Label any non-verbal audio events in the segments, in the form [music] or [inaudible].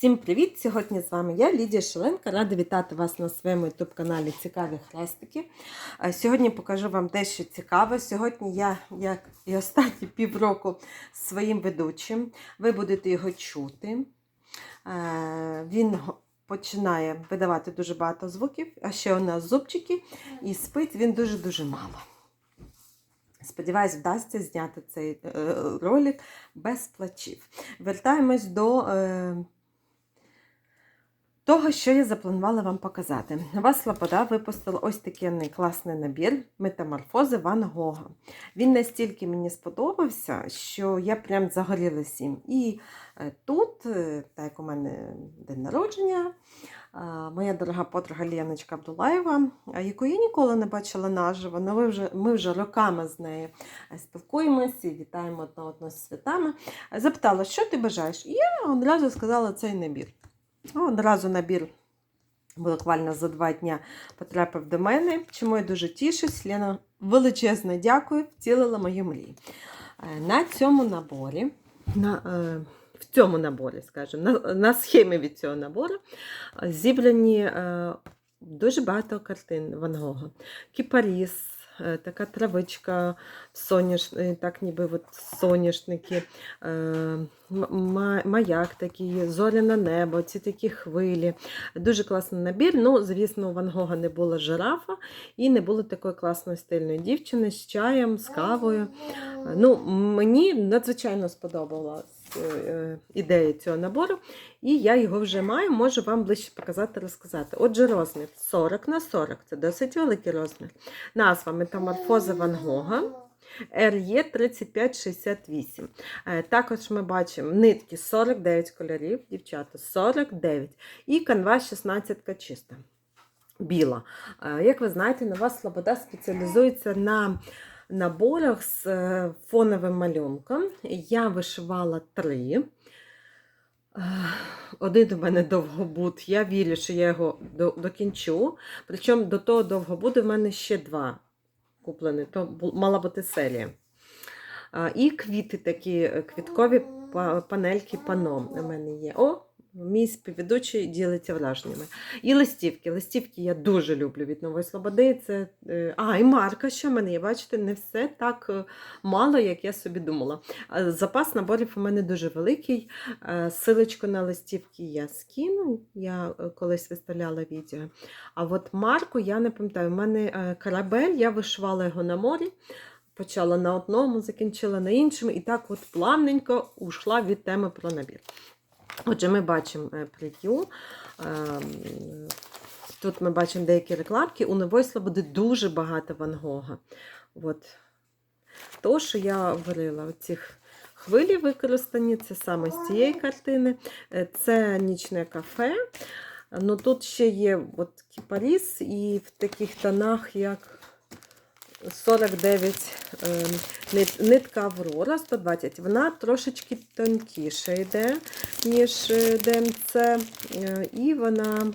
Всім привіт! Сьогодні з вами я, Лідія Шеленка. Рада вітати вас на своєму youtube каналі Цікаві хрестики. Е, Сьогодні покажу вам дещо цікаве. Сьогодні я, як і останні півроку, своїм ведучим. Ви будете його чути. Е, Він починає видавати дуже багато звуків, а ще у нас зубчики, і спить він дуже-дуже мало. Сподіваюсь, вдасться зняти цей е, ролик без плачів. Вертаємось до того, що я запланувала вам показати. Нова Слобода випустила ось такий класний набір метаморфози Ван Гога. Він настільки мені сподобався, що я прям загорілась їм. І е, тут, е, так як у мене день народження, моя дорога подруга Леночка Абдулаєва, яку я ніколи не бачила наживо, але ми вже, ми вже роками з нею е, спілкуємося і вітаємо одне одного з святами. Запитала, що ти бажаєш? І я одразу сказала цей набір. Ну, Одразу набір буквально за два дні потрапив до мене, чому я дуже тішусь. Лена величезне дякую, втілила мою мрію. Е, На цьому наборі, на, е, в цьому наборі, скажімо, на, на схемі від цього набору е, зібрані дуже багато картин Ван Гога. Кіпаріс, така травичка, соняш, е, так ніби от соняшники, е, маяк такий, зоряне небо, ці такі хвилі. Дуже класний набір. Ну, звісно, у Ван Гога не було жирафа і не було такої класної стильної дівчини з чаєм, з кавою. Е, Ну, мені надзвичайно сподобалась е, ідея цього набору, і я його вже маю, можу вам ближче показати, розказати. Отже, розмір 40 на 40 це досить великий розмір. Назва Метаморфоза Ван Гога. RE 3568. Е, Також ми бачимо нитки 49 кольорів, дівчата, 49. І канва 16 чиста. Біла. Е, Як ви знаєте, нова Слобода спеціалізується на наборах з е, фоновим малюнком. Я вишивала три. Е, Один у мене довгобуд. Я вірю, що я його докінчу. Причому до того довгобуду в мене ще два куплені, то мала бути серія. І квіти такі, е, квіткові панельки пано у мене є. О, мій співведучий ділиться враженнями. І листівки. Листівки я дуже люблю від Нової Слободи. Це, е, а, і марка, що в мене є. Бачите, не все так е, мало, як я собі думала. Запас наборів у мене дуже великий. Е, Силочку на листівки я скину. Я колись виставляла відео. А от марку я не пам'ятаю. У мене корабель, я вишивала його на морі. Почала на одному, закінчила на іншому, і так от плавненько ушла від теми про набір. Отже, ми бачимо е, прев'ю. Ем, Тут ми бачимо деякі рекламки. У Нової Слободи дуже багато Ван Гога. От. То, що я говорила, оці хвилі використані, це саме з цієї картини. Е, Це нічне кафе. Ну, тут ще є от кіпаріс і в таких тонах, як 49 е, нитка Аврора 120. Вона трошечки тонкіше йде, ніж е, ДМЦ. е, І вона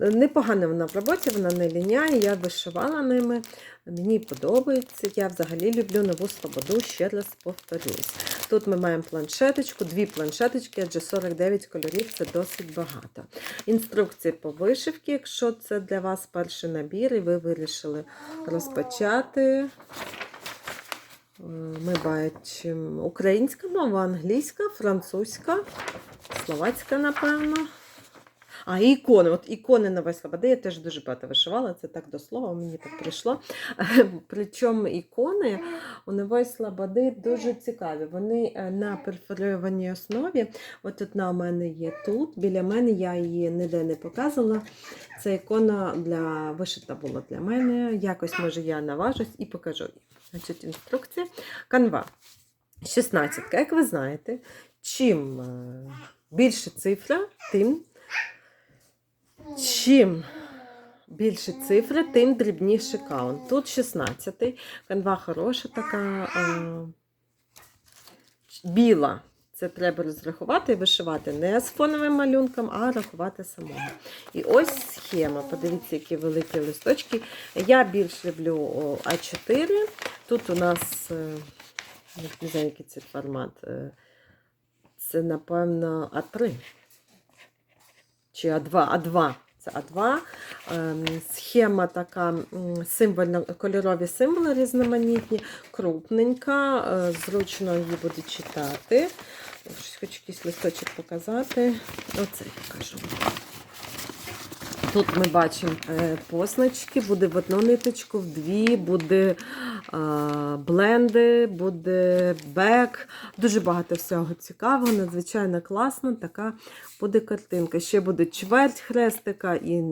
непогана вона в роботі, вона не ліняє, я вишивала ними. Мені подобається. Я взагалі люблю нову свободу, ще раз повторюсь. Тут ми маємо планшеточку, дві планшеточки, адже 49 кольорів це досить багато. Інструкції по вишивці, якщо це для вас перший набір, і ви вирішили розпочати. Е, Ми бачимо українська мова, англійська, французька, словацька, напевно. А, ікони. От ікони Нової Слободи я теж дуже багато вишивала, це так до слова, мені так прийшло. [laughs] Причому ікони у Нової Слободи дуже цікаві. Вони е, на перфорованій основі. От одна у мене є тут. Біля мене я її ніде не показувала. Це ікона для вишита була для мене. Якось, може, я наважусь і покажу. Значить, інструкція. Канва. 16. Як ви знаєте, чим е, більше цифра, тим. Чим більше цифри, тим дрібніший каунт. Тут 16. Канва хороша така е, біла. Це треба розрахувати і вишивати не з фоновим малюнком, а рахувати самому. І ось схема. Подивіться, які великі листочки. Я більш люблю А4. Тут у нас, е, не знаю, який це формат. е, Це, напевно, А3. Чи А2, А2. Це А2. Ем, Схема така символьно, кольорові символи різноманітні, крупненька, е, зручно її буде читати. Хочу якийсь листочок показати. Оце я кажу. Тут ми бачимо е, позначки, буде в одну ниточку, в дві, буде е, бленди, буде бек. Дуже багато всього цікавого, надзвичайно класно. Така буде картинка. Ще буде чверть хрестика і,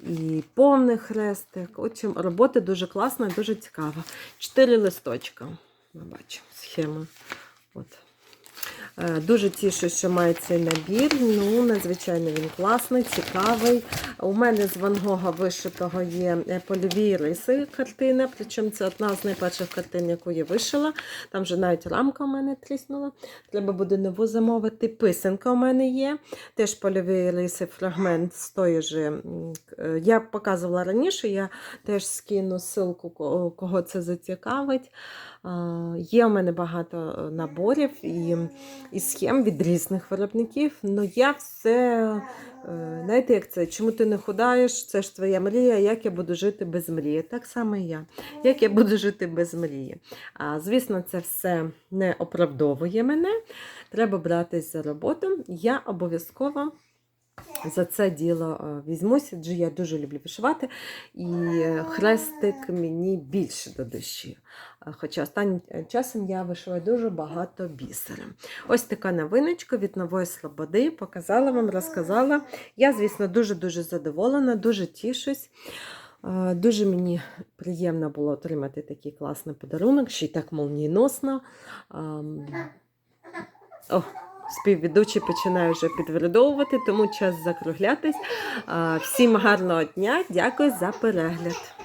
і повний хрестик. Отже, робота дуже класна і дуже цікава. Чотири листочка. Ми бачимо схему. От. Е, Дуже тішу, що має цей набір. Ну, надзвичайно він класний, цікавий. У мене з Ван Гога вишитого є е, польові риси картина, причому це одна з найперших картин, яку я вишила. Там вже навіть рамка у мене тріснула. Треба буде нову замовити. Писанка у мене є. Теж польові риси, фрагмент з тої же. е, Я показувала раніше, я теж скину ссылку, кого це зацікавить. Є у мене багато наборів і, і схем від різних виробників. Ну я все, е, знаєте, як це? Чому ти не худаєш? Це ж твоя мрія, як я буду жити без мрії. Так само і я. Як я буду жити без мрії. А, звісно, це все не оправдовує мене. Треба братись за роботу. Я обов'язково. За це діло е, візьмуся, адже я дуже люблю вишивати, і е, хрестик мені більше до душі. Е, Хоча останнім часом я вишиваю дуже багато бісера. Ось така новиночка від нової слободи. Показала вам, розказала. Я, звісно, дуже-дуже задоволена, дуже тішусь. Дуже мені приємно було отримати такий класний подарунок, ще й так молнієносно. О, співведучий починає вже підвердовувати, тому час закруглятись. Всім гарного дня, дякую за перегляд.